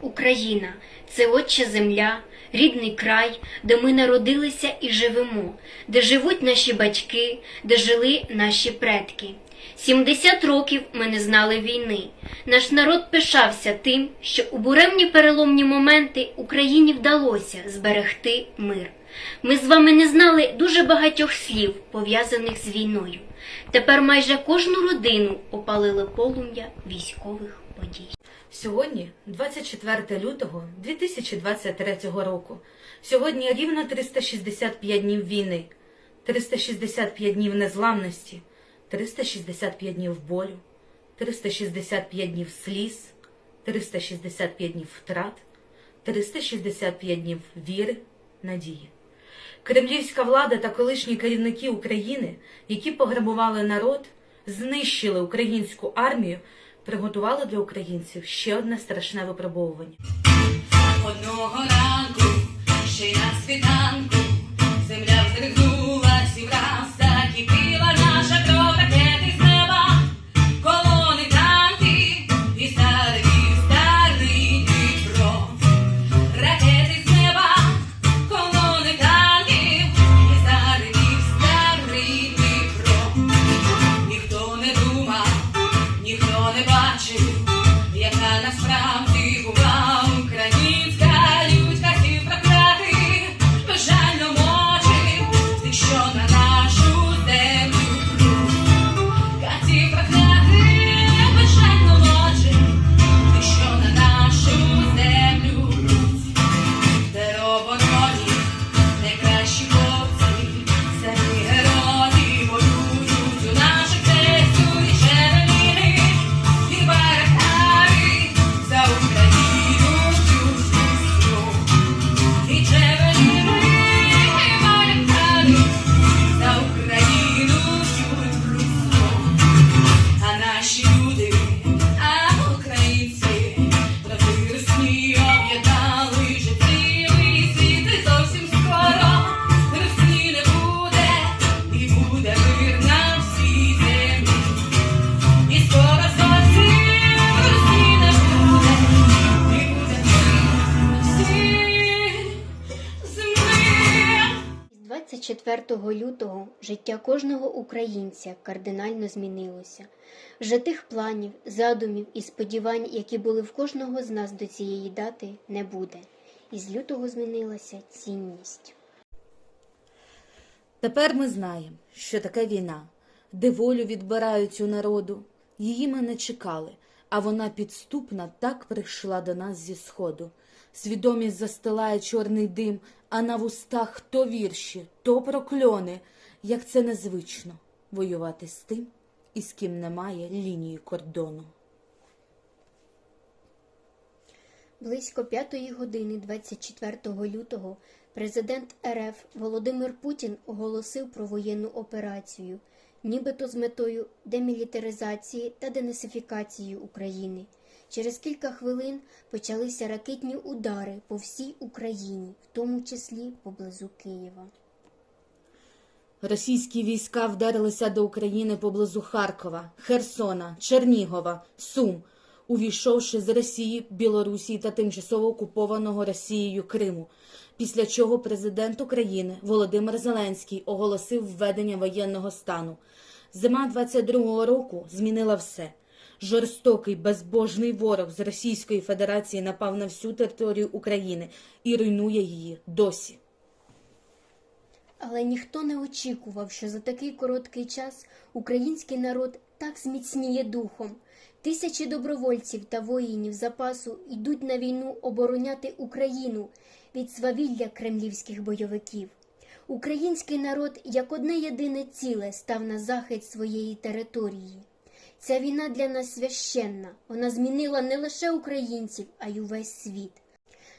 Україна це отча земля, рідний край, де ми народилися і живемо, де живуть наші батьки, де жили наші предки. 70 років ми не знали війни. Наш народ пишався тим, що у буремні переломні моменти Україні вдалося зберегти мир. Ми з вами не знали дуже багатьох слів, пов'язаних з війною. Тепер майже кожну родину опалили полум'я військових подій. Сьогодні 24 лютого 2023 року. Сьогодні рівно 365 днів війни, 365 днів незламності, 365 днів болю, 365 днів сліз, 365 днів втрат, 365 днів віри, надії. Кремлівська влада та колишні керівники України, які пограбували народ, знищили українську армію, приготували для українців ще одне страшне випробовування. Одного ранку, ще на світанку, 24 лютого життя кожного українця кардинально змінилося. Вже тих планів, задумів і сподівань, які були в кожного з нас до цієї дати, не буде. І з лютого змінилася цінність. Тепер ми знаємо, що таке війна, де волю відбирають у народу. Її ми не чекали, а вона підступна так прийшла до нас зі сходу. Свідомість застилає чорний дим, а на вустах то вірші, то прокльони. Як це незвично воювати з тим, із ким немає лінії кордону. Близько п'ятої години 24 лютого президент РФ Володимир Путін оголосив про воєнну операцію, нібито з метою демілітаризації та денацифікації України. Через кілька хвилин почалися ракетні удари по всій Україні, в тому числі поблизу Києва. Російські війська вдарилися до України поблизу Харкова, Херсона, Чернігова, Сум, увійшовши з Росії, Білорусі та тимчасово окупованого Росією Криму. Після чого президент України Володимир Зеленський оголосив введення воєнного стану. Зима 22-го року змінила все. Жорстокий безбожний ворог з Російської Федерації напав на всю територію України і руйнує її досі. Але ніхто не очікував, що за такий короткий час український народ так зміцніє духом. Тисячі добровольців та воїнів запасу йдуть на війну обороняти Україну від свавілля кремлівських бойовиків. Український народ як одне єдине ціле став на захист своєї території. Ця війна для нас священна. Вона змінила не лише українців, а й увесь світ.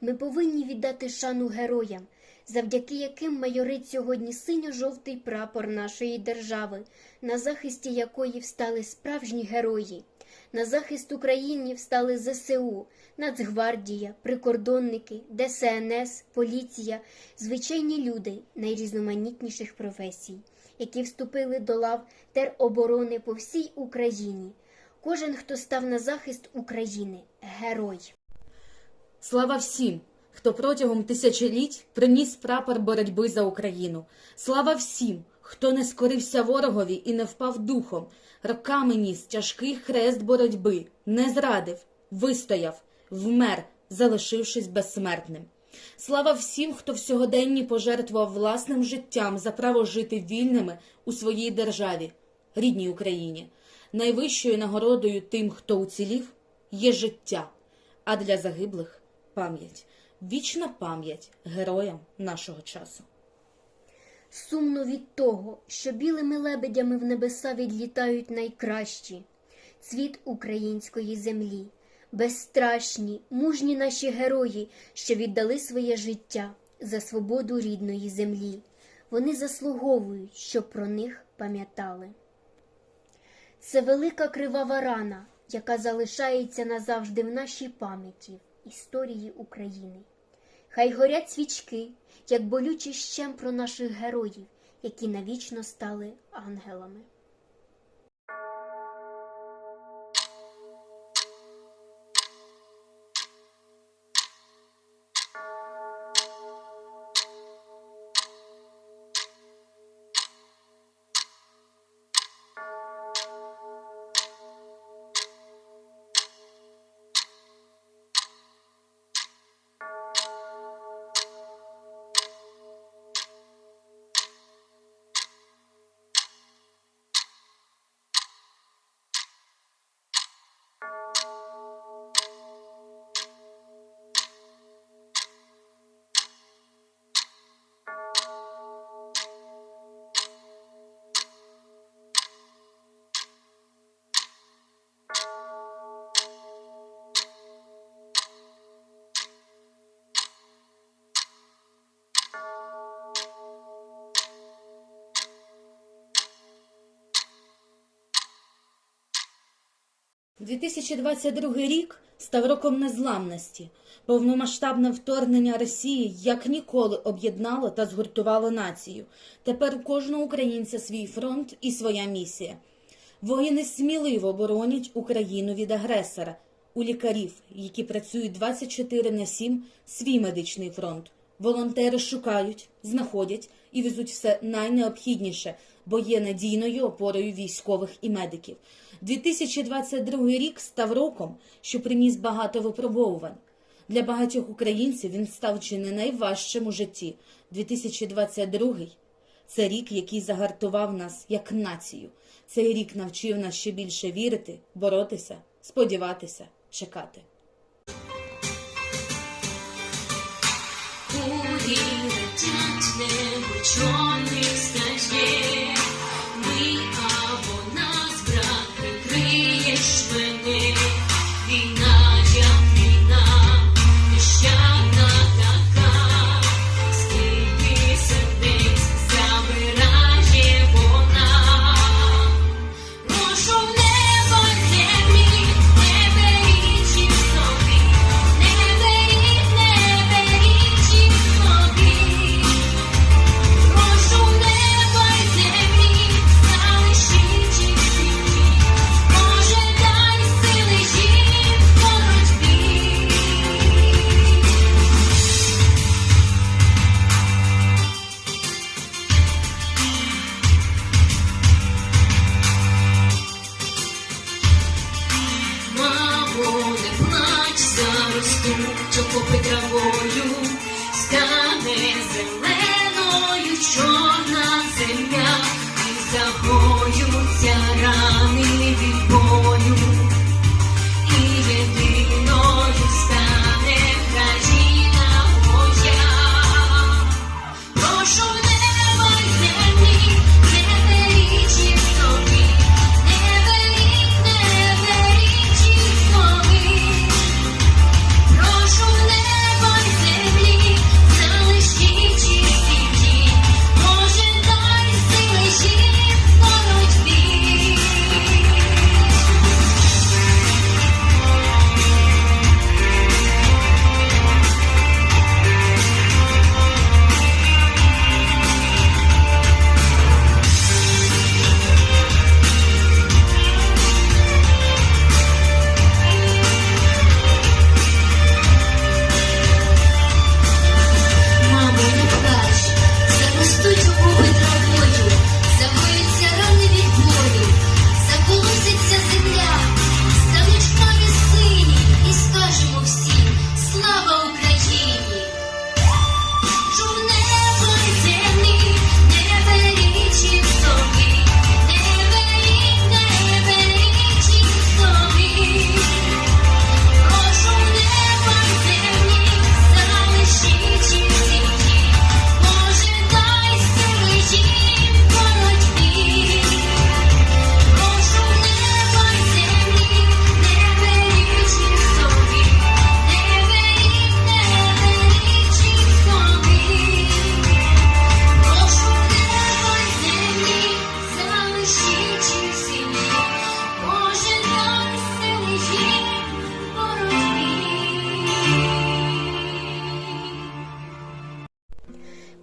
Ми повинні віддати шану героям, завдяки яким майорить сьогодні синьо-жовтий прапор нашої держави, на захисті якої встали справжні герої. На захист Україні встали ЗСУ, Нацгвардія, прикордонники, ДСНС, поліція, звичайні люди найрізноманітніших професій, які вступили до лав тероборони по всій Україні. Кожен, хто став на захист України, герой. Слава всім, хто протягом тисячоліть приніс прапор боротьби за Україну. Слава всім, хто не скорився ворогові і не впав духом, роками ніс тяжкий хрест боротьби, не зрадив, вистояв, вмер, залишившись безсмертним. Слава всім, хто в сьогоденні пожертвував власним життям за право жити вільними у своїй державі, рідній Україні. Найвищою нагородою тим, хто уцілів, є життя, а для загиблих пам'ять, вічна пам'ять героям нашого часу. Сумно від того, що білими лебедями в небеса відлітають найкращі цвіт української землі, безстрашні, мужні наші герої, що віддали своє життя за свободу рідної землі. Вони заслуговують, щоб про них пам'ятали. Це велика кривава рана, яка залишається назавжди в нашій пам'яті історії України. Хай горять свічки, як болючий щем про наших героїв, які навічно стали ангелами. – 2022 рік став роком незламності. Повномасштабне вторгнення Росії як ніколи об'єднало та згуртувало націю. Тепер у кожного українця свій фронт і своя місія. Воїни сміливо боронять Україну від агресора. У лікарів, які працюють 24 на 7, свій медичний фронт. Волонтери шукають, знаходять і везуть все найнеобхідніше, бо є надійною опорою військових і медиків. 2022 рік став роком, що приніс багато випробовувань. Для багатьох українців він став чи не найважчим у житті. 2022 – це рік, який загартував нас як націю. Цей рік навчив нас ще більше вірити, боротися, сподіватися, чекати. Кулі летять небо чорних Stu, ciocco pe gravoju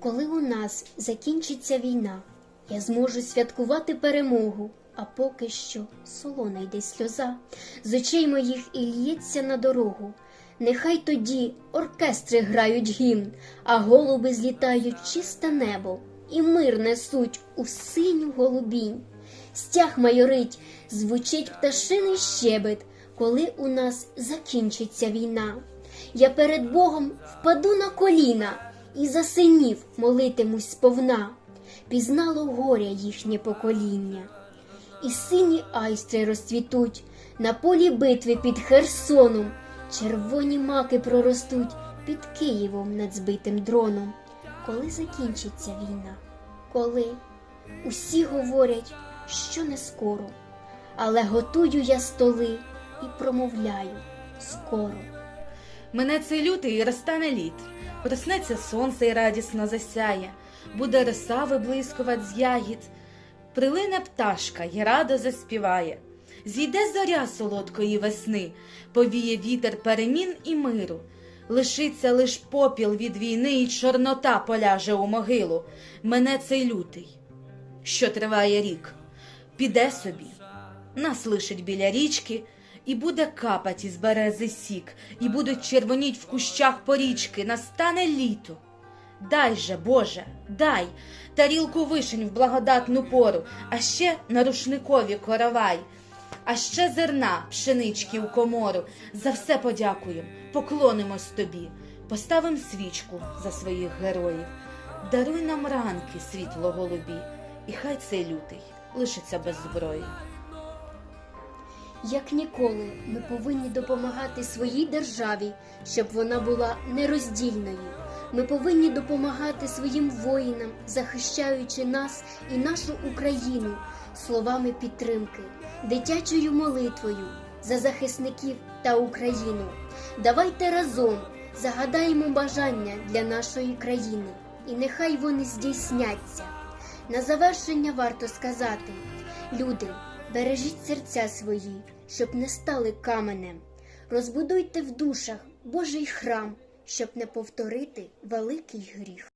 Коли у нас закінчиться війна, я зможу святкувати перемогу, а поки що солона йде сльоза, з очей моїх і лється на дорогу. Нехай тоді оркестри грають гімн, а голуби злітають чисте небо, і мир несуть у синю голубінь. Стяг майорить, звучить пташиний щебет, коли у нас закінчиться війна. Я перед Богом впаду на коліна і за синів молитимусь сповна. Пізнало горя їхнє покоління. І сині айстри розцвітуть на полі битви під Херсоном. Червоні маки проростуть під Києвом над збитим дроном. Коли закінчиться війна? Коли? Усі говорять, що не скоро, але готую я столи і промовляю скоро. Мене цей лютий і розтане літ. Проснеться сонце і радісно засяє, буде роса виблискувать з ягід. Прилине пташка й радо заспіває. Зійде зоря солодкої весни, повіє вітер перемін і миру. Лишиться лиш попіл від війни, і чорнота поляже у могилу. Мене цей лютий, що триває рік, піде собі, нас лишить біля річки, і буде капать із берези сік, і будуть червоніть в кущах порічки, настане літо. Дай же, Боже, дай тарілку вишень в благодатну пору, а ще на рушникові коровай, а ще зерна, пшенички у комору. За все подякуєм, поклонимось тобі, поставим свічку за своїх героїв. Даруй нам ранки, світло голубі, і хай цей лютий лишиться без зброї. Як ніколи, ми повинні допомагати своїй державі, щоб вона була нероздільною. Ми повинні допомагати своїм воїнам, захищаючи нас і нашу Україну словами підтримки, дитячою молитвою за захисників та Україну. Давайте разом загадаємо бажання для нашої країни, і нехай вони здійсняться. На завершення варто сказати: люди, бережіть серця свої, щоб не стали каменем. Розбудуйте в душах Божий храм, щоб не повторити великий гріх.